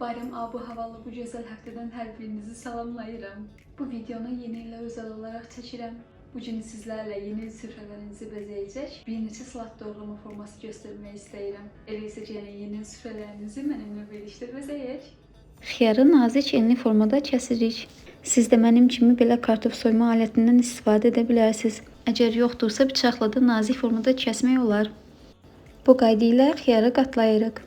Bayram abu havalı bu gözəl həftədən hər birinizi salamlayıram. Bu videonu yeni ilə özəl olaraq çəkirəm. Bu gün sizlərlə yeni il süfrələrinizi bəzəyəcək bir neçə salat doğrama forması göstərmək istəyirəm. Elə isə gəlin yeni il süfrələrinizi mənimlə birlikdə bəzəyək. Xiyarı nazik enli formada kəsirik. Siz də mənim kimi belə kartof soyma alətindən istifadə edə bilərsiniz. Əgər yoxdursa bıçaqla da nazik formada kəsmək olar. Bu qayda ilə xiyarı qatlayırıq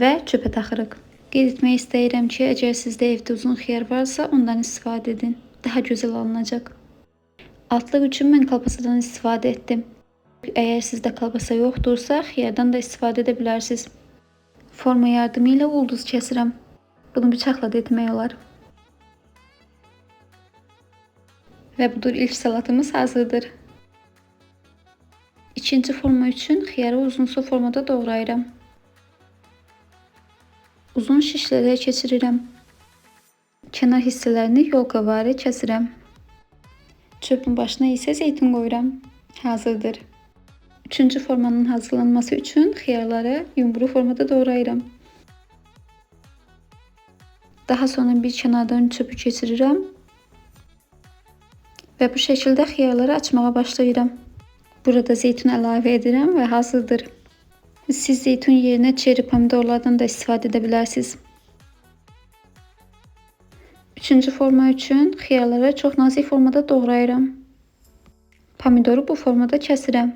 və çöpə taxırıq. Qeyd etmək istəyirəm ki, əgər sizdə evdə uzun xiyar varsa, ondan istifadə edin. Daha gözəl alınacaq. Altlıq üçün mən kolbasadan istifadə etdim. Əgər sizdə kolbasa yoxdursa, xiyardan da istifadə edə bilərsiniz. Forma yardımı ilə ulduz kəsirəm. Bunu bıçaqla da etmək olar. Və budur ilk salatımız hazırdır. İkinci forma üçün xiyarı uzunsu formada doğrayıram. Uzun şişlərə keçirirəm. Kənar hissələrini yolqavarı kəsirəm. Çöpün başına isə zeytun qoyuram. Hazırdır. Üçüncü formanın hazırlanması üçün xiyarları yumru formada doğrayıram. Daha sonra bir kənardan çöpü keçirirəm və bu şəkildə xiyarları açmağa başlayıram. Burada zeytun əlavə edirəm və hazırdır. Siz zeytun yerinə çeri pomidorlardan da istifadə edə bilərsiniz. Üçüncü forma üçün xiyarları çox nazik formada doğrayıram. Pomidoru bu formada kəsirəm.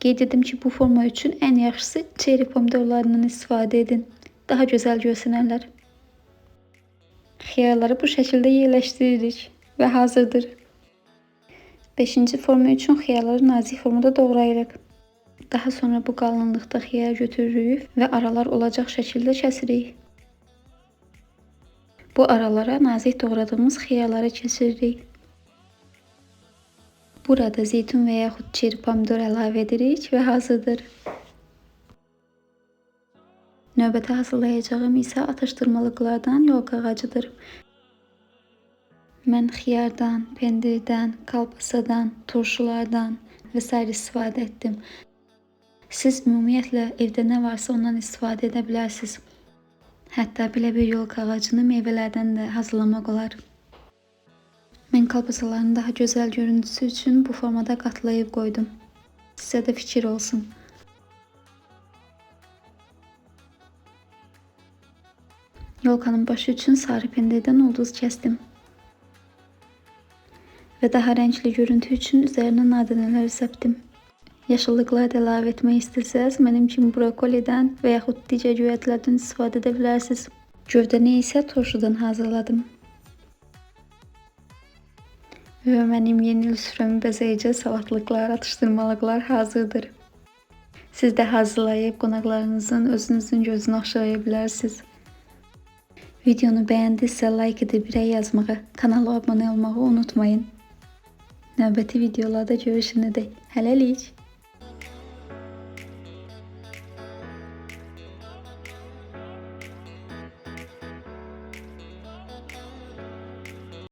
Qeyd edim ki, bu forma üçün ən yaxşısı çeri pomidorlarından istifadə edin. Daha gözəl görsənərlər. Xiyarları bu şəkildə yerləşdiririk və hazırdır. 5-ci forma üçün xiyarları nazik formada doğrayırıq. Daha sonra bu qalınlıqda xiyar götürürük və aralar olacaq şəkildə kəsirik. Bu aralara nazik doğradığımız xiyarları keçiririk. Burada zeytun və yaxud çeri pomidor əlavə edirik və hazırdır. Növbəti hazırlayacağım isə atışdırmalıqlardan yolka ağacıdır. Mən xiyardan, pendirdən, kalbasadan, turşulardan və s. istifadə etdim. Siz ümumiyyətlə evdə nə varsa ondan istifadə edə bilərsiniz. Hətta belə bir yolka ağacını meyvələrdən də hazırlamaq olar. Mən kalbasaların daha gözəl görüntüsü üçün bu formada qatlayıb qoydum. Sizə də fikir olsun. Yolkanın başı üçün sarı pendirdən ulduz kəsdim. Və daha rəngli görüntü üçün üzərinə nadənələr səpdim. Yaşıllıqlar da əlavə etmək istəsəz, mənim kimi brokolidən və yaxud digər göyərtilərdən istifadə edə bilərsiniz. Gövdəni isə turşudan hazırladım. Və mənim yeni il süfrəmi bəzəyəcək salatlıqlar, atışdırmalıqlar hazırdır. Siz də hazırlayıb qonaqlarınızın, özünüzün gözünü oxşaya bilərsiniz. Videonu bəyəndinizsə like edib birə yazmağı, kanala abunə olmağı unutmayın. Növbəti videolarda görüşənədək hələlik.